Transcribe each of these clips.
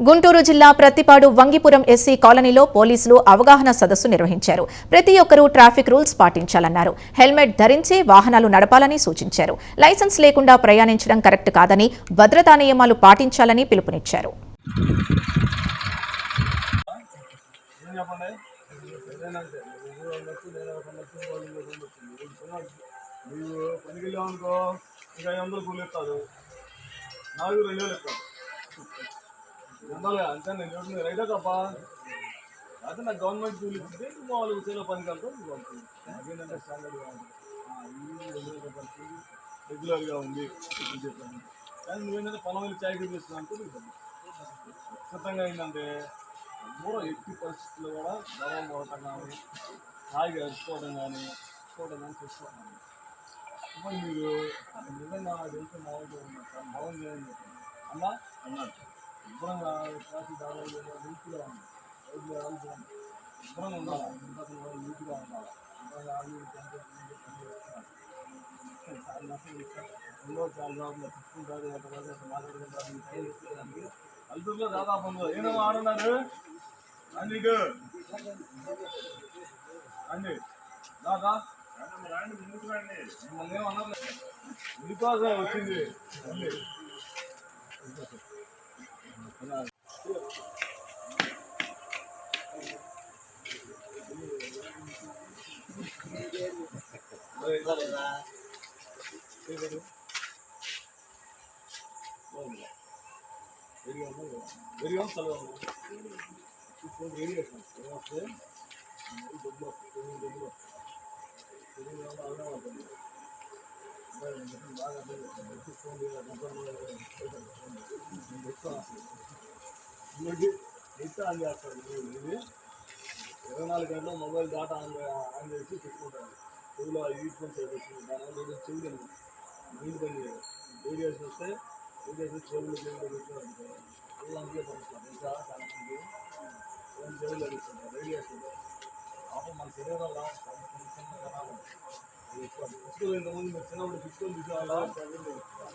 గుంటూరు జిల్లా ప్రత్తిపాడు వంగిపురం ఎస్సీ కాలనీలో పోలీసులు అవగాహన సదస్సు నిర్వహించారు. ప్రతి ఒక్కరూ ట్రాఫిక్ రూల్స్ పాటించాలన్నారు. హెల్మెట్ ధరించి వాహనాలు నడపాలని సూచించారు. లైసెన్స్ లేకుండా ప్రయాణించడం కరెక్ట్ కాదని భద్రతా నియమాలు పాటించాలని పిలుపునిచ్చారు. నాకు రెండు వేలు ఉండాలి అంతే నేను రైతే తప్ప. అయితే నాకు గవర్నమెంట్ కూలి ఇచ్చింది నువ్వు వాళ్ళు ఉద్యోగ పనికి వెళ్తావు అదేంటంటే స్టాండర్డ్గా రెగ్యులర్గా ఉంది. చెప్పాను. కానీ నువ్వేంటంటే పొలం వెళ్ళి చాయ్ చేస్తున్నావు అనుకో ఖచ్చితంగా ఏంటంటే మూడో ఎట్టి పరిస్థితుల్లో కూడా దవం పోవటం కానీ హాయిగా అరుచుకోవడం కానీ చూసుకోవడం కానీ చేసుకోవడం కానీ ఇప్పుడు మీరు నిజంగా నాకు తెలిసిన మామూలుగా ఉన్నారు మామూలు చేయండి. అన్నా అన్నట్టు శుభ్రంగా ఉండాలి? నీట్గా ఉండాలి? ఎన్నో చాలా జాబ్లు తీసుకుంటారు మాట్లాడుకుంటారు దాదాపు ఏమేమో ఆడున్నారు అండి అండి దాదా. మిమ్మల్ని ఏమన్నారు వచ్చింది. Veriyorum sana. Veriyorum. Veriyorum. చేయాలి నెట్ ఆన్ చేస్తాడు ఇది ఇరవై నాలుగు గంటలు మొబైల్ డేటా ఆన్ ఆన్ చేసి పెట్టుకుంటాను చెవిలో ఈట్ ఫోన్ చేయవచ్చు దానివల్ల చెవులు నీళ్ళు పని చేయదు రేడియేషన్ వస్తే రేడియేషన్ చెవులు చెవులు పెట్టుకుంటారు చెవులు అందుకే పడుతున్నారు ఇంకా చాలా మంది ఫోన్ చెవులు లభిస్తున్నారు రేడియేషన్ పాపం మన శరీరంలో చిన్న కణాలు ఫిజికల్ ఇంతకుముందు మీరు చిన్నప్పుడు ఫిజికల్ చూసేవాళ్ళ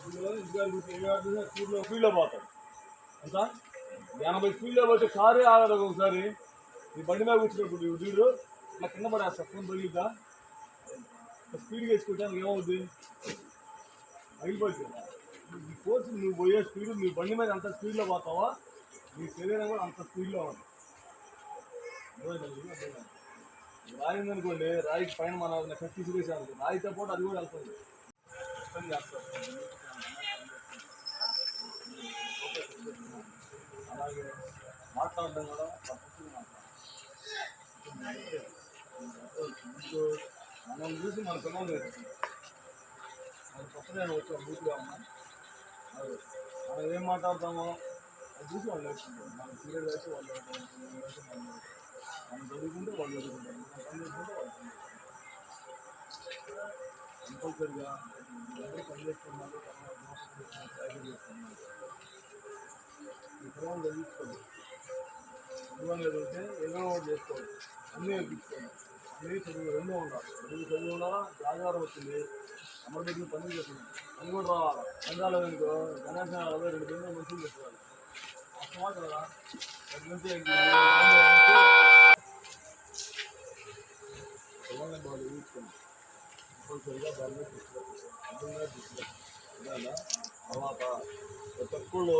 ఫిజికల్ ఫిజికల్ స్పీడ్లో స్పీడ్లో పోతాడు ఎంత ఎనభై స్పీడ్లో పోతే కారే ఆగదు ఒకసారి. నీ బండి మీద కూర్చున్నప్పుడు ఈ వీడు ఇట్లా కింద ఆ ఫోన్ తొలిగిద్దా? స్పీడ్గా వేసుకుంటాను ఏమవుద్ది? అయిపోతుంది. ఈ ఫోర్స్ నువ్వు పోయే స్పీడ్ నీ బండి మీద అంత స్పీడ్లో పోతావా? నీ శరీరం కూడా అంత స్పీడ్లో ఉంది అర్థమైందా? రాయి రాయికి పైన మన కత్తి చూసేసాను రాయితో పాటు అది కూడా వెళ్తుంది. చేస్తాను అలాగే మాట్లాడడం కూడా పద్ధతిగా మాట్లాడాలి మనం చూసి మన పిల్లలు నేర్చుకుంటాం మన కొత్తగా వచ్చే బూత్గా ఉన్నాం. మనం ఏం మాట్లాడతామో అది చూసి వాళ్ళు నేర్చుకుంటారు. మనం సీరియల్ వేసి వాళ్ళు మనం చదువుకుంటే వాళ్ళు చదువుకుంటారు మనం పని చేసుకుంటే వాళ్ళు కంపల్సరిగా ఎవరు పని చేస్తున్నారు సైకిల్ చేస్తున్నారు. ఈ పిల్లలు చదివించుకోండి చదువు చదివితే ఒకటి చేసుకోవాలి అన్నీ నేర్పించుకోండి అన్నీ చదువు రెండూ ఉండాలి రెండు చదువు ఉండాలా జాగారం వచ్చింది అమ్మ దగ్గర పని చేస్తున్నాం పని కూడా రావాలి పని రాలేదనుకో గణేష్ అదే రెండు గంటలు మంచిగా చేసుకోవాలి అర్థమా కదా నుంచి బాగా చదివించుకోండి తీసుకోవాలి అర్థంగా తీసుకోవాలి తర్వాత ప్రతి ఒక్కళ్ళు